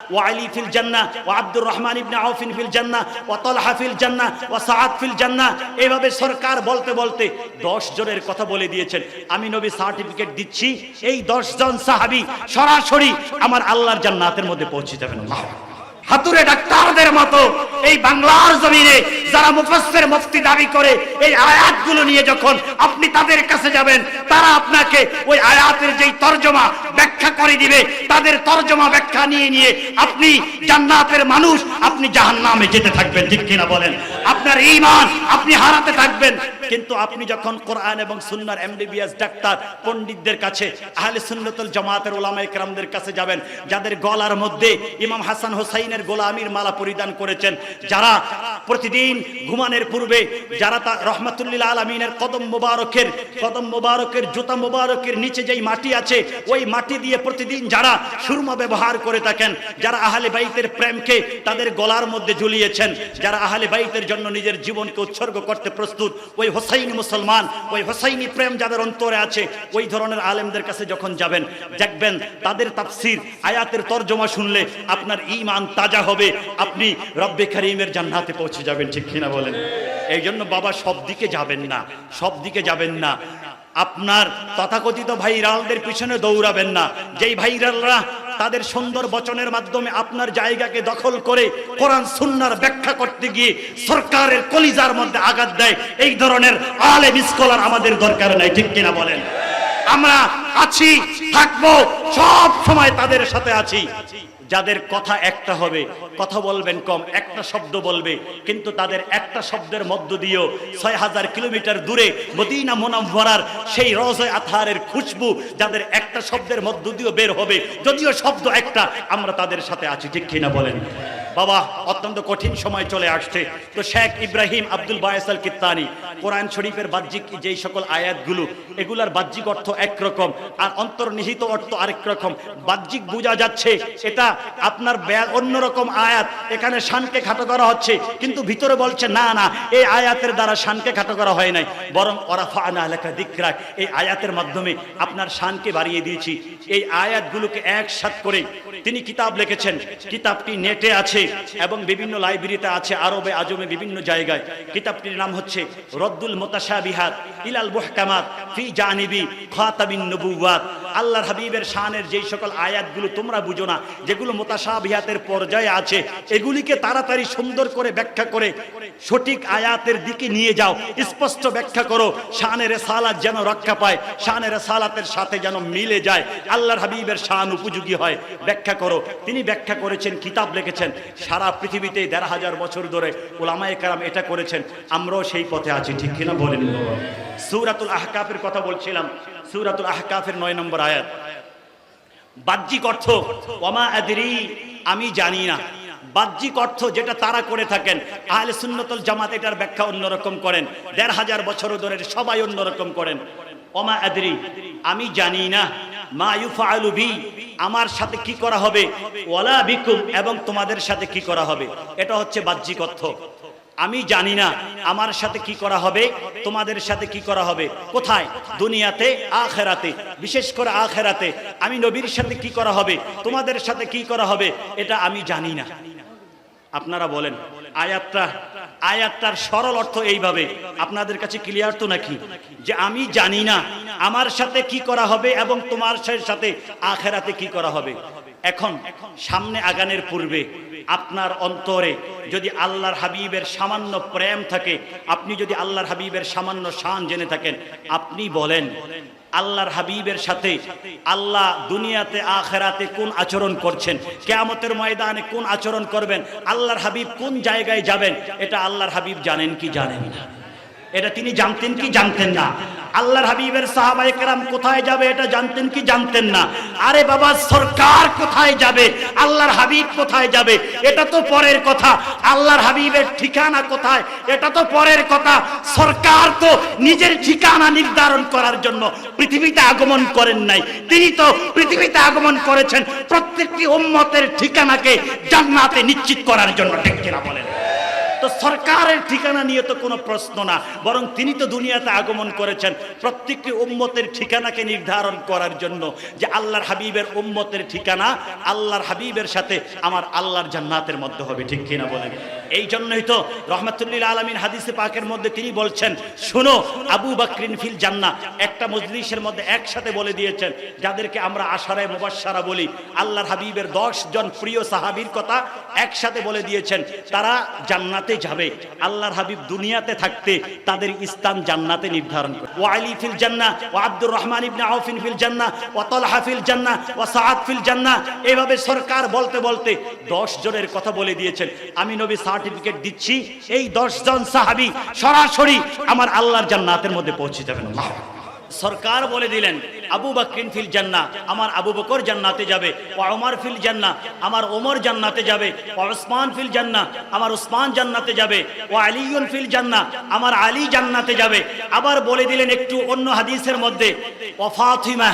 وعلي في الجنة وعبد الرحمن بن عوف في الجنة وطلحة في الجنة وسعد في الجنة এইভাবে সরকার বলতে বলতে দশ জনের কথা বলে দিয়েছেন আমি নবী সার্টিফিকেট দিচ্ছি এই দশ জন সাহাবি সরাসরি আমার আল্লাহর জান্নাতের মধ্যে পৌঁছে যাবেন আল্লাহু আকবার। হাতুরে ডাক্তারদের মতো এই বাংলার জমিনে যারা মুফাসসির মুফতি দাবি করে এই আয়াতগুলো নিয়ে যখন আপনি তাদের কাছে যাবেন, তারা আপনাকে ওই আয়াতের যেই তরজমা ব্যাখ্যা করে দিবে, তাদের তরজমা ব্যাখ্যা নিয়ে নিয়ে আপনি জান্নাতের মানুষ, আপনি জাহান্নামে যেতে থাকবেন, ঠিক কিনা বলেন? আপনার ঈমান আপনি হারাতে থাকবেন। কিন্তু আপনি যখন কোরআন এবং সুন্নাহর এমবিবিএস ডাক্তার, পণ্ডিতদের কাছে, আহলে সুন্নাতুল জামাতের ওলামায়ে কেরামদের কাছে যাবেন, যাদের গলার মধ্যে ইমাম হাসান হোসাইনের গোলামির মালা পরিধান করেছেন, যারা প্রতিদিন ঘুমানোর পূর্বে, যারা তা রহমাতুল্লিল আলমিনের কদম মোবারকের কদম মোবারকের জুতা মোবারকের নিচে যেই মাটি আছে, ওই মাটি দিয়ে প্রতিদিন যারা সুরমা ব্যবহার করে থাকেন, যারা আহলে বাইতের প্রেমকে তাদের গলার মধ্যে ঝুলিয়েছেন, যারা আহলে বাইতের জন্য নিজের জীবনকে উৎসর্গ করতে প্রস্তুত, ওই হোসাইনি মুসলমান, ওই হোসাইনি প্রেম যাদের অন্তরে আছে, ওই ধরনের আলেমদের কাছে যখন যাবেন, দেখবেন তাদের তাফসির, আয়াতের তর্জমা শুনলে আপনার ইমান তাজা হবে, আপনি রব্বে খারিমের জান্নাতে পৌঁছে যাবেন, ঠিক কিনা বলেন? এই জন্য বাবা সব দিকে যাবেন না, সব দিকে যাবেন না। আপনার তথাকথিত ভাইরালদের পিছনে দৌড়াবেন না। যেই ভাইরালরা তাদের সুন্দর বচনের মাধ্যমে আপনার জায়গাকে দখল করে কোরআন সুন্নার ব্যাখ্যা করতে গিয়ে সরকারের কলিজার মধ্যে আঘাত দেয়, এই ধরনের আলেম স্কলার আমাদের দরকার নাই, ঠিক কিনা বলেন? আমরা আছি, থাকব, সব সময় তাদের সাথে আছি। যাদের কথা একটা হবে, কথা বলবেন কম, একটা শব্দ বলবে। কিন্তু তাদের একটা শব্দের মধ্য দিয়েও ছয় হাজার কিলোমিটার দূরে মদিনা মোনাম্বরার সেই রজয় আথারের খুশবু যাদের একটা শব্দের মধ্য দিয়েও বের হবে, যদিও শব্দ একটা, আমরা তাদের সাথে আছি, ঠিক কিনা বলেন? বাবা, অত্যন্ত কঠিন সময় চলে আসছে। তো শেখ ইব্রাহিম আব্দুল বায়াসাল কিত্তানি কোরআন শরীফের বাহ্যিক যেই সকল আয়াতগুলো, এগুলার বাহ্যিক অর্থ একরকম, আর অন্তর্নিহিত অর্থ আরেক রকম। বাহ্যিক বোঝা যাচ্ছে, এটা আপনার অন্যরকম আয়াত, এখানে শানকে খাটো করা হচ্ছে, কিন্তু ভিতরে বলছে, না না, এই আয়াতের দ্বারা শানকে খাটো করা হয় নাই, বরং ওরাফা আনা লেখা দিকরাক, এই আয়াতের মাধ্যমে আপনার শানকে বাড়িয়ে দিয়েছি। এই আয়াতগুলোকে একসাথ করে তিনি কিতাব লিখেছেন। কিতাবটি নেটে আছে এবং বিভিন্ন লাইব্রেরিতে আছে আরবে, আজমে, বিভিন্ন জায়গায়। কিতাবটির নাম হচ্ছে রদ্দুল মোতাশাবিহাত ইলাল মুহকামাত ফি জানিবি খাতাবিন নবুওয়াত। আল্লাহর হাবিবের শানের যেই সকল আয়াতগুলো তোমরা বুঝো না, যেগুলো মোতাশাবিহাতের পর্যায়ে আছে, এগুলিকে তাড়াতাড়ি সুন্দর করে ব্যাখ্যা করে সঠিক আয়াতের দিকে নিয়ে যাও, স্পষ্ট ব্যাখ্যা করো শানের সালাত যেন রক্ষা পায় শানের সালাতের সাথে যেন মিলে যায়, আল্লাহর হাবিবের শান উপযোগী হয়, ব্যাখ্যা করো। তিনি ব্যাখ্যা করেছেন, কিতাব লিখেছেন, সারা পৃথিবীতে দেড় হাজার বছর ধরে ওলামায়ে কারাম এটা করেছেন, আমরাও সেই পথে আছি, ঠিক কিনা বলেন? সুরাতুল আহকাফের কথা বলছিলাম সুরাতুল আহকাফের নয় নম্বর আয়াত। বাহ্যিক অর্থ ওমা আদরি, আমি জানি না। বাহ্যিক অর্থ যেটা তারা করে থাকেন, আহলে সুন্নতুল জামাত এটার ব্যাখ্যা অন্যরকম করেন, দেড় হাজার বছর ধরে সবাই অন্যরকম করেন। ওমা আদরি, আমি জানি না, মা ইউফাআলু আমার সাথে কি করা হবে? ওয়ালা বিকুম, এবং তোমাদের সাথে কি করা হবে? এটা হচ্ছে বাহ্যিক অর্থ। আমি জানি না আমার সাথে কি করা হবে, তোমাদের সাথে কি করা হবে। কোথায়? দুনিয়াতে, আখেরাতে। বিশেষ করে আখেরাতে। আমি নবীর সাথে কি করা হবে, তোমাদের সাথে কি করা হবে, এটা আমি জানি না। আপনারা বলেন, আয়াতটা, আয়াতটার সরল অর্থ এইভাবে। আপনাদের কাছে ক্লিয়ার তো নাকি? যে আমি জানি না আমার সাথে কি করা হবে এবং তোমার সাথে আখেরাতে কি করা হবে। এখন, সামনে আগানের পূর্বে আপনার অন্তরে যদি আল্লাহর হাবিবের সামান্য প্রেম থাকে, আপনি যদি আল্লাহর হাবিবের সামান্য শান জেনে থাকেন, আপনি বলেন, আল্লাহর হাবিবের সাথে আল্লাহ দুনিয়াতে, আখেরাতে কোন আচরণ করছেন? কেয়ামতের ময়দানে কোন আচরণ করবেন? আল্লাহর হাবিব কোন জায়গায় যাবেন? এটা আল্লাহর হাবিব জানেন কি জানেন না? এটা তিনি জানতেন কি জানতেন না? আল্লাহর হাবিবের সাহাবায়ে কেরাম কোথায় যাবে এটা জানতেন কি জানতেন না? আরে বাবা, সরকার কোথায় যাবে? আল্লাহর হাবিব কোথায় যাবে? এটা তো পরের কথা। আল্লাহর হাবিবের ঠিকানা কোথায়? এটা তো পরের কথা। সরকার তো নিজের ঠিকানা নির্ধারণ করার জন্য পৃথিবীতে আগমন করেন নাই। তিনি তো পৃথিবীতে আগমন করেছেন। প্রত্যেকটি উম্মতের ঠিকানাকে জান্নাতে নিশ্চিত করার জন্য, ঠিক বলেন? তো সরকারের ঠিকানা নিয়ে তো কোনো প্রশ্ন না, বরং তিনি তো দুনিয়াতে আগমন করেছেন। প্রত্যেকটি উম্মতের ঠিকানাকে নির্ধারণ করার জন্য যে আল্লাহর হাবিবের উম্মতের ঠিকানা, আল্লাহর হাবিবের সাথে আমার আল্লাহর জান্নাতের মধ্যে হবে, ঠিক কিনা বলেন? এই জন্যই তো রহমতুল্লিল আলমিন হাদিসে পাকের মধ্যে তিনি বলছেন, শুনো, আবু বাকরিন ফিল জান্না একটা মজলিসের মধ্যে একসাথে বলে দিয়েছেন, যাদেরকে আমরা আশারায় মুবাশশারা বলি, আল্লাহর হাবিবের দশ জন প্রিয় সাহাবীর কথা একসাথে বলে দিয়েছেন, তারা জান্নাতে যাবে। আল্লাহর হাবিব দুনিয়াতে থাকতে তাদের স্থান জান্নাতে নির্ধারণ করে। ও আলী ফিল জান্না ও আব্দুর রহমান ইবনে আউফিন ফিল জান্না ও তলহা ফিল জান্না ও সাআদ ফিল জান্না এইভাবে সরকার বলতে বলতে দশ জনের কথা বলে দিয়েছেন। আমি নবী সার্টিফিকেট দিচ্ছি, এই দশ জন সাহাবী সরাসরি আমার আল্লাহর জান্নাতের মধ্যে পৌঁছে যাবেন। সরকার বলে দিলেন, আবু বাকরিন ফিল জান্না আমার আবু বকর জান্নাতে যাবে ওমর ফিল জান্না আমার ওমর জান্নাতে যাবে ও উসমান ফিল জান্না আমার উসমান জান্নাতে যাবে ও আলিউন ফিল জান্না আমার আলী জান্নাতে যাবে। আবার বলে দিলেন একটু অন্য হাদিসের মধ্যে ও ফাতিমা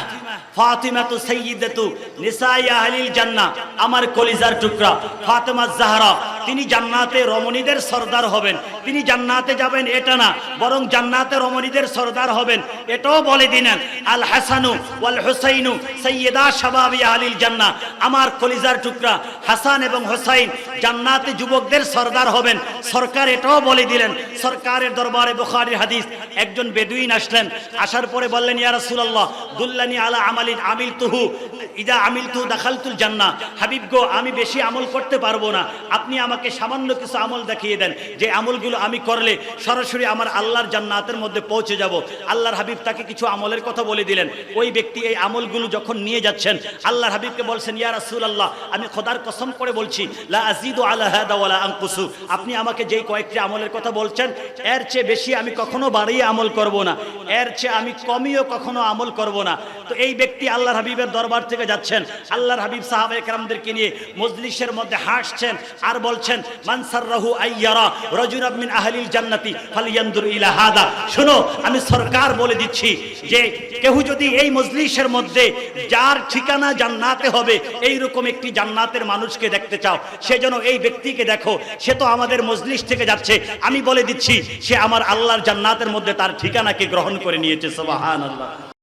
ফাতিমা তু সাইয়্যিদাতু নিসাই আহলিল জান্নাহ, আমার কলিজার টুকরা, ফাতেমা জাহরা তিনি জান্নাতে রমণীদের সর্দার হবেন। তিনি জান্নাতে যাবেন, এটা না। বরং জান্নাতে রমণীদের সর্দার হবেন। এটাও বলে দিলেন, আল হাসানু ওয়াল হুসাইনু সৈয়দা শাবাবি আলিল জান্নাহ। আমার কলিজার টুকরা, হাসান এবং হোসাইন জান্নাতে যুবকদের সর্দার হবেন। সরকার এটাও বলে দিলেন, সরকারের দরবারে বুখারীর হাদিস, একজন বেদুইন আসলেন, আসার পরে বললেন, ইয়া রাসূলুল্লাহ, দুল্লানি আলা আমালিন আমিল তুহু ইদা আমিল তুহু দাখালতুল জান্নাহ। হাবিব গো, আমি বেশি আমল করতে পারব না। আপনি আমাকে সামান্য কিছু আমল দেখিয়ে দেন। যে আমলগুলো আমি করলে সরাসরি আমার আল্লাহর জান্নাতের মধ্যে পৌঁছে যাব। আল্লাহর হাবিব তাকে কিছু আমলের কথা বলে দিলেন। ওই ব্যক্তি এই আমলগুলো যখন নিয়ে যাচ্ছেন, আল্লাহর হাবিবকে বলছেন, ইয়া রাসূলুল্লাহ, আমি খোদার কসম করে বলছি, লা আযীদু আলা হাদা ওয়ালা আনকুসু। আপনি আমাকে যেই কয়েকটি আমলের কথা বলছেন, এর চেয়ে বেশি আমি কখনো বাড়িয়ে আমল করব না। এর চেয়ে আমি কমিও কখনো আমল করব না। তো এই ব্যক্তি আল্লাহর হাবিবের দরবার থেকে যাচ্ছেন। আল্লাহর হাবিব সাহাবা একরামদেরকে নিয়ে মজলিসের মধ্যে হাসছেন আর বলছেন মানসাররাহু আইয়ারা রাজুলাম মিন আহলিল জান্নাতি ফালিয়ানদুর ইলা শুনো, আমি সরকার বলে দিচ্ছি যে কেউ যদি এই মজলিসের মধ্যে যার ঠিকানা জান্নাতে হবে এই রকম একটি জান্নাতের মানুষকে দেখতে চাও। সে যেন এই ব্যক্তিকে দেখো, সে তো আমাদের মজলিস থেকে যাচ্ছে। আমি বলে দিচ্ছি, সে আমার আল্লাহর জান্নাতের মধ্যে তার ঠিকানাকে গ্রহণ করে নিয়েছে। সুবহানাল্লাহ।